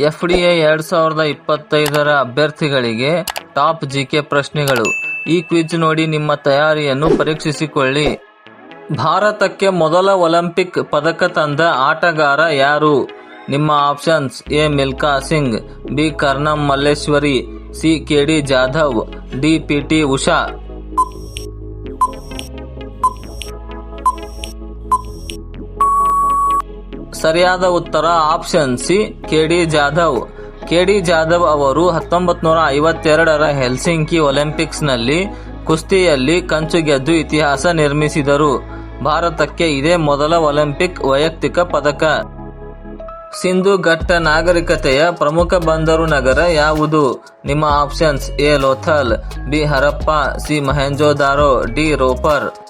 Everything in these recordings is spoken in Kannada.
ಎಫ್ ಡಿ ಎ ಎರಡ್ ಸಾವಿರದ ಇಪ್ಪತ್ತೈದರ ಅಭ್ಯರ್ಥಿಗಳಿಗೆ ಟಾಪ್ ಜಿಕೆ ಪ್ರಶ್ನೆಗಳು. ಈ ಕ್ವಿಜ್ ನೋಡಿ ನಿಮ್ಮ ತಯಾರಿಯನ್ನು ಪರೀಕ್ಷಿಸಿಕೊಳ್ಳಿ. ಭಾರತಕ್ಕೆ ಮೊದಲ ಒಲಿಂಪಿಕ್ ಪದಕ ತಂದ ಆಟಗಾರ ಯಾರು? ನಿಮ್ಮ options, A. Milkha Singh, B. Karnam Malleswari, C. K. D. Jadhav, D. P. T. Usha. ಸರಿಯಾದ ಉತ್ತರ option C, K D Jadhav. K D Jadhav ಅವರು ಹತ್ತೊಂಬತ್ ನೂರ ಐವತ್ತೆರಡರ ಹೆಲ್ಸಿಂಕಿ ಒಲಿಂಪಿಕ್ಸ್ನಲ್ಲಿ ಕುಸ್ತಿಯಲ್ಲಿ ಕಂಚು ಗೆದ್ದು ಇತಿಹಾಸ ನಿರ್ಮಿಸಿದರು. ಭಾರತಕ್ಕೆ ಇದೇ ಮೊದಲ ಒಲಿಂಪಿಕ್ ವೈಯಕ್ತಿಕ ಪದಕ. ಸಿಂಧು ಘಟ್ಟ ನಾಗರಿಕತೆಯ ಪ್ರಮುಖ ಬಂದರು ನಗರ ಯಾವುದು? ನಿಮ್ಮ options A, Lothal, B, Harappa, C, Mohenjodaro, D, Ropar.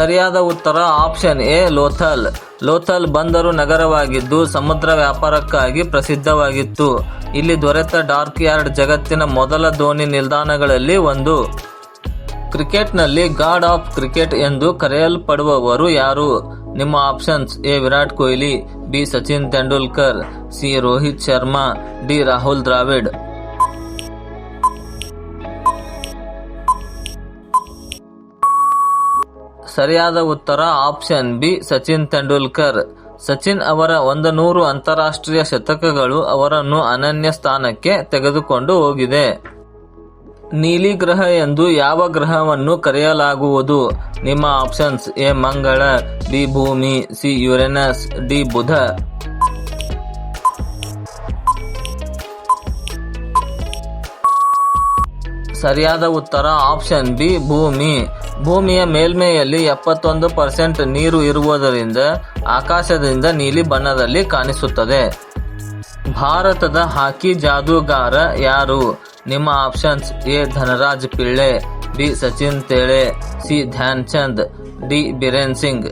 ಸರಿಯಾದ ಉತ್ತರ ಆಪ್ಷನ್ ಎ, ಲೋಥಲ್. ಲೋಥಲ್ ಬಂದರು ನಗರವಾಗಿದ್ದು ಸಮುದ್ರ ವ್ಯಾಪಾರಕ್ಕಾಗಿ ಪ್ರಸಿದ್ಧವಾಗಿತ್ತು. ಇಲ್ಲಿ ದೊರೆತ ಡಾರ್ಕ್ ಯಾರ್ಡ್ ಜಗತ್ತಿನ ಮೊದಲ ದೋಣಿ ನಿಲ್ದಾಣಗಳಲ್ಲಿ ಒಂದು. ಕ್ರಿಕೆಟ್ನಲ್ಲಿ ಗಾಡ್ ಆಫ್ ಕ್ರಿಕೆಟ್ ಎಂದು ಕರೆಯಲ್ಪಡುವವರು ಯಾರು? ನಿಮ್ಮ options A, Virat Kohli, B, Sachin Tendulkar, C, Rohit Sharma, D, Rahul Dravid. ಸರಿಯಾದ ಉತ್ತರ ಆಪ್ಷನ್ ಬಿ, ಸಚಿನ್ ತೆಂಡೂಲ್ಕರ್. ಸಚಿನ್ ಅವರ ಒಂದು ನೂರು ಅಂತಾರಾಷ್ಟ್ರೀಯ ಶತಕಗಳು ಅವರನ್ನು ಅನನ್ಯ ಸ್ಥಾನಕ್ಕೆ ತೆಗೆದುಕೊಂಡು ಹೋಗಿದೆ. ನೀಲಿ ಗ್ರಹ ಎಂದು ಯಾವ ಗ್ರಹವನ್ನು ಕರೆಯಲಾಗುವುದು? ನಿಮ್ಮ ಆಪ್ಷನ್ಸ್ ಎ, ಮಂಗಳ, ಬಿ, ಭೂಮಿ, ಸಿ, ಯುರೆನಸ್, ಡಿ, ಬುಧ. ಸರಿಯಾದ ಉತ್ತರ ಆಪ್ಷನ್ ಬಿ, ಭೂಮಿ. ಭೂಮಿಯ ಮೇಲ್ಮೈಯಲ್ಲಿ ಎಪ್ಪತ್ತೊಂದು ಪರ್ಸೆಂಟ್ ನೀರು ಇರುವುದರಿಂದ ಆಕಾಶದಿಂದ ನೀಲಿ ಬಣ್ಣದಲ್ಲಿ ಕಾಣಿಸುತ್ತದೆ. ಭಾರತದ ಹಾಕಿ ಜಾದೂಗಾರ ಯಾರು? ನಿಮ್ಮ options A. Dhanraj Pillay, B. Sachin Tele, C. Dhyan Chand D. Biren Singh.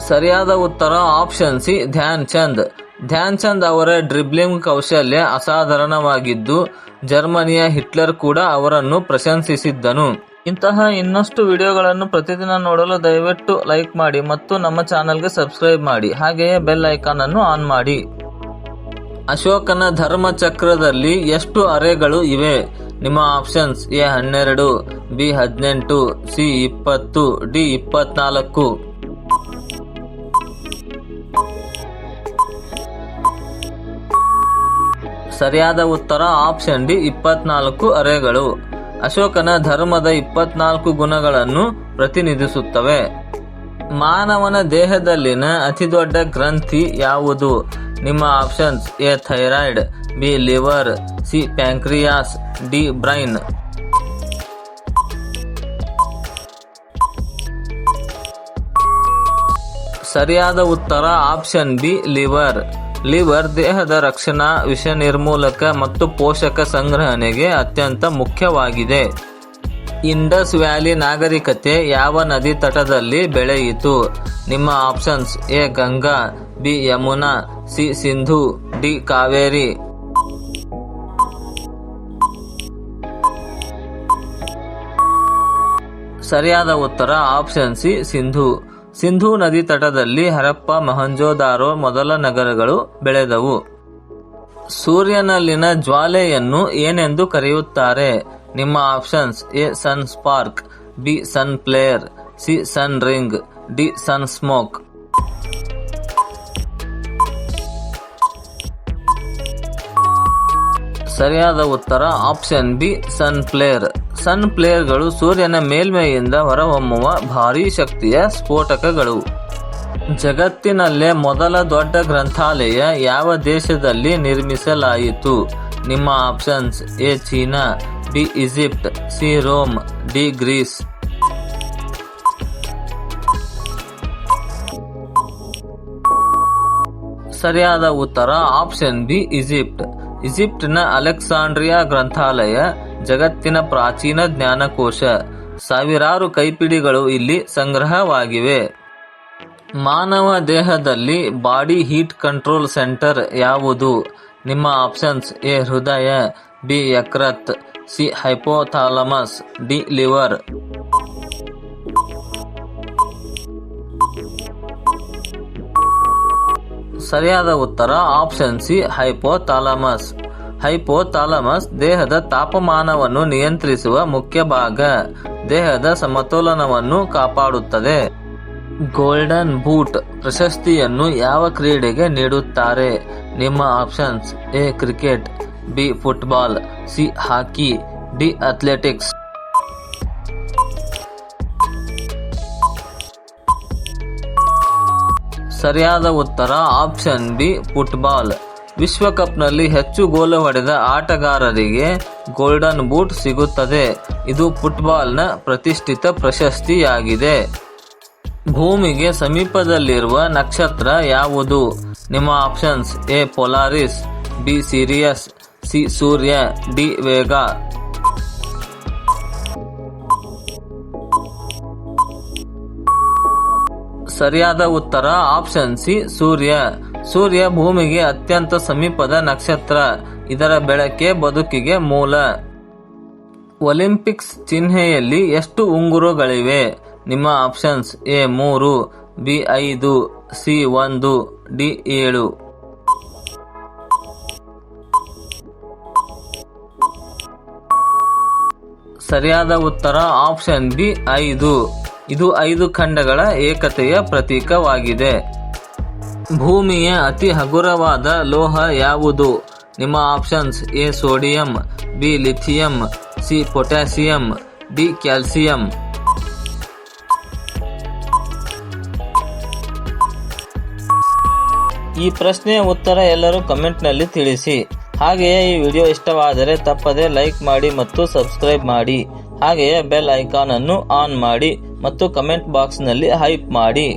ಸರಿಯಾದ ಉತ್ತರ ಆಪ್ಷನ್ ಸಿ. ಧ್ಯಾನ್ ಚಂದ್ ಧ್ಯಾನ್ ಚಂದ್ ಅವರ ಡ್ರಿಬ್ಲಿಂಗ್ ಕೌಶಲ್ಯ ಅಸಾಧಾರಣವಾಗಿದ್ದು, ಜರ್ಮನಿಯ ಹಿಟ್ಲರ್ ಕೂಡ ಅವರನ್ನು ಪ್ರಶಂಸಿಸಿದ್ದನು. ಇಂತಹ ಇನ್ನಷ್ಟು ವಿಡಿಯೋಗಳನ್ನು ಪ್ರತಿದಿನ ನೋಡಲು ದಯವಿಟ್ಟು ಲೈಕ್ ಮಾಡಿ ಮತ್ತು ನಮ್ಮ ಚಾನೆಲ್ಗೆ ಸಬ್ಸ್ಕ್ರೈಬ್ ಮಾಡಿ. ಹಾಗೆಯೇ ಬೆಲ್ ಐಕಾನ್ ಅನ್ನು ಆನ್ ಮಾಡಿ. ಅಶೋಕನ ಧರ್ಮಚಕ್ರದಲ್ಲಿ ಎಷ್ಟು ಅರೆಗಳು ಇವೆ? ನಿಮ್ಮ ಆಪ್ಷನ್ಸ್ ಎ ಹನ್ನೆರಡು, ಬಿ ಹದಿನೆಂಟು, ಸಿ ಇಪ್ಪತ್ತು, ಡಿ ಇಪ್ಪತ್ನಾಲ್ಕು. ಸರಿಯಾದ ಉತ್ತರ ಆಪ್ಷನ್ ಡಿ, ಇಪ್ಪತ್ನಾಲ್ಕು ಅರೆಗಳು. ಅಶೋಕನ ಧರ್ಮದ ಇಪ್ಪತ್ನಾಲ್ಕು ಗುಣಗಳನ್ನು ಪ್ರತಿನಿಧಿಸುತ್ತವೆ. ಮಾನವನ ದೇಹದಲ್ಲಿನ ಅತಿದೊಡ್ಡ ಗ್ರಂಥಿ ಯಾವುದು? ನಿಮ್ಮ options A, thyroid, B, liver, C, pancreas, D, brain. ಸರಿಯಾದ ಉತ್ತರ ಆಪ್ಷನ್ ಬಿ, ಲಿವರ್. ಲಿವರ್ ದೇಹದ ರಕ್ಷಣಾ ವಿಷ ನಿರ್ಮೂಲಕ ಮತ್ತು ಪೋಷಕ ಸಂಗ್ರಹಣೆಗೆ ಅತ್ಯಂತ ಮುಖ್ಯವಾಗಿದೆ. ಇಂಡಸ್ ವ್ಯಾಲಿ ನಾಗರಿಕತೆ ಯಾವ ನದಿ ತಟದಲ್ಲಿ ಬೆಳೆಯಿತು? ನಿಮ್ಮ options A Ganga, B Yamuna, C Sindhu, D Kaveri. ಸರಿಯಾದ ಉತ್ತರ ಆಪ್ಷನ್ ಸಿ ಸಿಂಧು. ಸಿಂಧೂ ನದಿ ತಟದಲ್ಲಿ ಹರಪ್ಪ, ಮಹಂಜೋದಾರೋ ಮೊದಲ ನಗರಗಳು ಬೆಳೆದವು. ಸೂರ್ಯನಲ್ಲಿನ ಜ್ವಾಲೆಯನ್ನು ಏನೆಂದು ಕರೆಯುತ್ತಾರೆ? ನಿಮ್ಮ options A sun spark B sun flare C sun ring D sun smoke ಸರಿಯಾದ ಉತ್ತರ option B, sun flare. Sun ಪ್ಲೇಯರ್ಗಳು ಸೂರ್ಯನ ಮೇಲ್ಮೈಯಿಂದ ಹೊರಹೊಮ್ಮುವ ಭಾರೀ ಶಕ್ತಿಯ ಸ್ಫೋಟಕಗಳು. ಜಗತ್ತಿನಲ್ಲೇ ಮೊದಲ ದೊಡ್ಡ ಗ್ರಂಥಾಲಯ ಯಾವ ದೇಶದಲ್ಲಿ ನಿರ್ಮಿಸಲಾಯಿತು? ನಿಮ್ಮ options A, China, B, Egypt, C, Rome, D, Greece. ಸರಿಯಾದ ಉತ್ತರ ಆಪ್ಷನ್ ಬಿ, ಈಜಿಪ್ಟ್. ಈಜಿಪ್ಟಿನ ಅಲೆಕ್ಸಾಂಡ್ರಿಯಾ ಗ್ರಂಥಾಲಯ, ಜಗತ್ತಿನ ಪ್ರಾಚೀನ ಜ್ಞಾನಕೋಶ. ಸಾವಿರಾರು ಕೈಪಿಡಿಗಳು ಇಲ್ಲಿ ಸಂಗ್ರಹವಾಗಿವೆ. ಮಾನವ ದೇಹದಲ್ಲಿ ಬಾಡಿ ಹೀಟ್ ಕಂಟ್ರೋಲ್ ಸೆಂಟರ್ ಯಾವುದು? ನಿಮ್ಮ ಆಪ್ಷನ್ಸ್ ಎ, ಹೃದಯ, ಬಿ, ಯಕೃತ್, ಸಿ, ಹೈಪೋಥಾಲಮಸ್, ಡಿ, ಲಿವರ್. ಸರಿಯಾದ ಉತ್ತರ ಆಪ್ಷನ್ ಸಿ, ಹೈಪೋಥಾಲಮಸ್. ಹೈಪೋಥಾಲಮಸ್ ದೇಹದ ತಾಪಮಾನವನ್ನು ನಿಯಂತ್ರಿಸುವ ಮುಖ್ಯ ಭಾಗ. ದೇಹದ ಸಮತೋಲನವನ್ನು ಕಾಪಾಡುತ್ತದೆ. ಗೋಲ್ಡನ್ ಬೂಟ್ ಪ್ರಶಸ್ತಿಯನ್ನು ಯಾವ ಕ್ರೀಡೆಗೆ ನೀಡುತ್ತಾರೆ? ನಿಮ್ಮ options A cricket, B football, C hockey, D athletics. ಸರಿಯಾದ ಉತ್ತರ ಆಪ್ಷನ್ ಬಿ, ಫುಟ್ಬಾಲ್. ವಿಶ್ವಕಪ್ನಲ್ಲಿ ಹೆಚ್ಚು ಗೋಲು ಹೊಡೆದ ಆಟಗಾರರಿಗೆ ಗೋಲ್ಡನ್ ಬೂಟ್ ಸಿಗುತ್ತದೆ. ಇದು ಫುಟ್ಬಾಲ್ನ ಪ್ರತಿಷ್ಠಿತ ಪ್ರಶಸ್ತಿಯಾಗಿದೆ. ಭೂಮಿಗೆ ಸಮೀಪದಲ್ಲಿರುವ ನಕ್ಷತ್ರ ಯಾವುದು? ನಿಮ್ಮ options A, Polaris, B, Sirius, C, Surya, D, Vega. ಸರಿಯಾದ ಉತ್ತರ ಆಪ್ಷನ್ ಸಿ, ಸೂರ್ಯ. ಸೂರ್ಯ ಭೂಮಿಗೆ ಅತ್ಯಂತ ಸಮೀಪದ ನಕ್ಷತ್ರ. ಇದರ ಬೆಳಕೆ ಬದುಕಿಗೆ ಮೂಲ. ಒಲಿಂಪಿಕ್ಸ್ ಚಿಹ್ನೆಯಲ್ಲಿ ಎಷ್ಟು ಉಂಗುರಗಳಿವೆ? ನಿಮ್ಮ ಆಪ್ಷನ್ಸ್ ಎ ಮೂರು, ಬಿ ಐದು, ಸಿ ಒಂದು, ಡಿ ಏಳು. ಸರಿಯಾದ ಉತ್ತರ ಆಪ್ಷನ್ ಬಿ ಐದು. ಇದು ಐದು ಖಂಡಗಳ ಏಕತೆಯ ಪ್ರತೀಕವಾಗಿದೆ. ಭೂಮಿಯ ಅತಿ ಹಗುರವಾದ ಲೋಹ ಯಾವುದು? ನಿಮ್ಮ options A sodium, B lithium, C potassium, D calcium. ಈ ಪ್ರಶ್ನೆಯ ಉತ್ತರ ಎಲ್ಲರೂ ಕಮೆಂಟ್ನಲ್ಲಿ ತಿಳಿಸಿ. ಹಾಗೆಯೇ ಈ ವಿಡಿಯೋ ಇಷ್ಟವಾದರೆ ತಪ್ಪದೆ ಲೈಕ್ ಮಾಡಿ ಮತ್ತು ಸಬ್ಸ್ಕ್ರೈಬ್ ಮಾಡಿ. ಹಾಗೆಯೇ ಬೆಲ್ ಐಕಾನ್ ಅನ್ನು ಆನ್ ಮಾಡಿ. ಮತ್ತು ಕಮೆಂಟ್ ಬಾಕ್ಸ್ನಲ್ಲಿ ಹೈಪ್ ಮಾಡಿ.